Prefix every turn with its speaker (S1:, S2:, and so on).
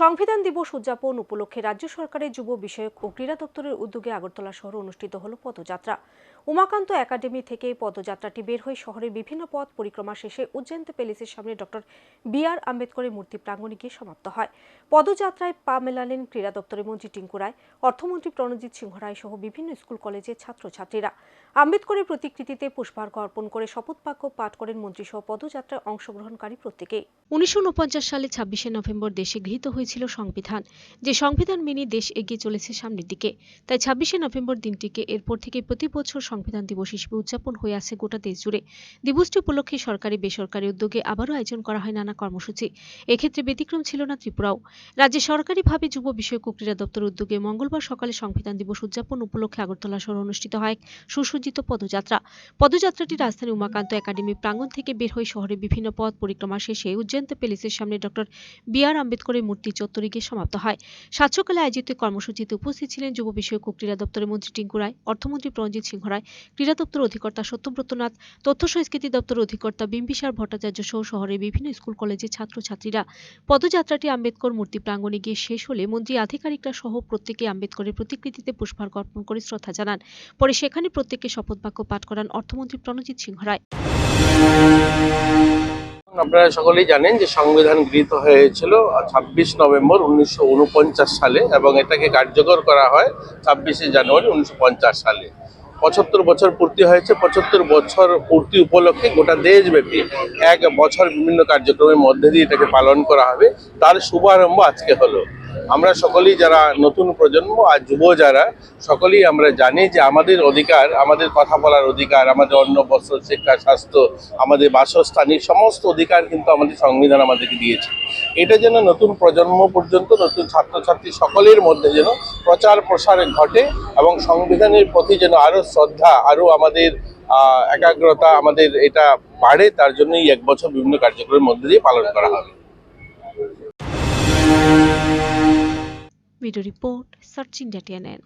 S1: সংবিধান দিবস উদযাপন উপলক্ষে রাজ্য সরকারের যুব বিষয়ক ও ক্রীড়া দপ্তরের উদ্যোগে আগরতলা শহরে অনুষ্ঠিত হল পদযাত্রা। উমাকান্ত একাডেমি থেকে পদযাত্রাটি বের হয়ে শহরের বিভিন্ন পথ পরিক্রমা শেষে উজ্জয়ন্ত প্যালেসের সামনে ডক্টর বি আর আম্বেদকরের মূর্তি প্রাঙ্গণে গিয়ে সমাপ্ত হয়। পদযাত্রায় পা মেলালেন ক্রীড়া দপ্তরের মন্ত্রী টিঙ্কু রায়, অর্থমন্ত্রী প্রণজিৎ সিংহ রায় সহ বিভিন্ন স্কুল কলেজের ছাত্রছাত্রীরা। আম্বেদকরের প্রতিকৃতিতে পুষ্পার্ঘ অর্পণ করে শপথ বাক্য পাঠ করেন মন্ত্রীসহ পদযাত্রায় অংশগ্রহণকারী প্রত্যেকেই। উনিশশো সালে ছাব্বিশে নভেম্বর দেশে গৃহীত হয়েছিল সংবিধান। যে সংবিধান মেনে দেশ এগিয়ে চলেছে সামনের দিকে। তাই ছাব্বিশে নভেম্বর দিনটিকে এরপর থেকে প্রতি বছর সংবিধান দিবস হিসেবে উদযাপন হয়ে আসছে গোটা দেশ জুড়ে। দিবসটি উপলক্ষে সরকারি, বেসরকারি উদ্যোগে আবারও আয়োজন করা হয় নানা কর্মসূচি। এক্ষেত্রে ব্যতিক্রম ছিল না ত্রিপুরাও। রাজ্যে সরকারিভাবে যুব বিষয়ক ক্রীড়া দপ্তর উদ্যোগে মঙ্গলবার সকালে সংবিধান দিবস উদযাপন উপলক্ষে আগরতলা শহরে অনুষ্ঠিত হয় এক সুসজ্জিত পদযাত্রা। পদযাত্রাটি রাজধানী উমাকান্ত একাডেমি প্রাঙ্গণ থেকে বের হয়ে শহরের বিভিন্ন পথ পরিক্রমা শেষে উজ্জয়ন্ত প্যালেসের সামনে ডক্টর বি আর আম্বেদকরের মূর্তি চত্বরে গিয়ে সমাপ্ত হয়। সাতসকালে আয়োজিত কর্মসূচিতে উপস্থিত ছিলেন যুব বিষয়ক ও ক্রীড়া দপ্তরের মন্ত্রী টিঙ্কু রায়, অর্থমন্ত্রী প্রণজিৎ সিংহ রায়, ক্রীড়া দপ্তর অধিকর্তা সত্যব্রত নাথ, তথ্য সংস্কৃতি দপ্তর অধিকর্তা বিম্বিসার ভট্টাচার্য সহ শহরের বিভিন্ন স্কুল কলেজের ছাত্রছাত্রীরা। পদযাত্রাটি আম্বেদকর মূর্তি প্রাঙ্গণে গিয়ে শেষ হলে মন্ত্রী, আধিকারিকরা সহ প্রত্যেকে আম্বেদকরের প্রতিকৃতিতে পুষ্পার্ঘ অর্পণ করে শ্রদ্ধা জানান। পরে সেখানে প্রত্যেককে শপথ বাক্য পাঠ করান অর্থমন্ত্রী প্রণজিৎ সিংহ রায়।
S2: আপনারা সকলেই জানেন যে সংবিধান গৃহীত হয়েছিল ছাব্বিশ নভেম্বর উনিশশো ঊনপঞ্চাশ সালে এবং এটাকে কার্যকর করা হয় ছাব্বিশে জানুয়ারি উনিশশো পঞ্চাশ সালে। পঁচাত্তর বছর পূর্তি হয়েছে, পঁচাত্তর বছর পূর্তি উপলক্ষে গোটা দেশব্যাপী এক বছর বিভিন্ন কার্যক্রমের মধ্যে দিয়ে এটাকে পালন করা হবে। তার শুভারম্ভ আজকে হলো। আমরা সকলেই যারা নতুন প্রজন্ম আর যুব যারা, সকলেই আমরা জানি যে আমাদের অধিকার, আমাদের কথা বলার অধিকার, আমাদের অন্ন, বস্ত্র, শিক্ষা, স্বাস্থ্য, আমাদের বাসস্থান, এই সমস্ত অধিকার কিন্তু আমাদের সংবিধান আমাদেরকে দিয়েছে। এটা যেন নতুন প্রজন্ম পর্যন্ত, নতুন ছাত্রছাত্রী সকলের মধ্যে যেন প্রচার প্রসার ঘটে এবং সংবিধানের প্রতি যেন আরও শ্রদ্ধা আরও আমাদের একাগ্রতা আমাদের এটা বাড়ে, তার জন্যই এক বছর বিভিন্ন কার্যক্রমের মধ্যে দিয়ে পালন করা হবে।
S1: Search India TNN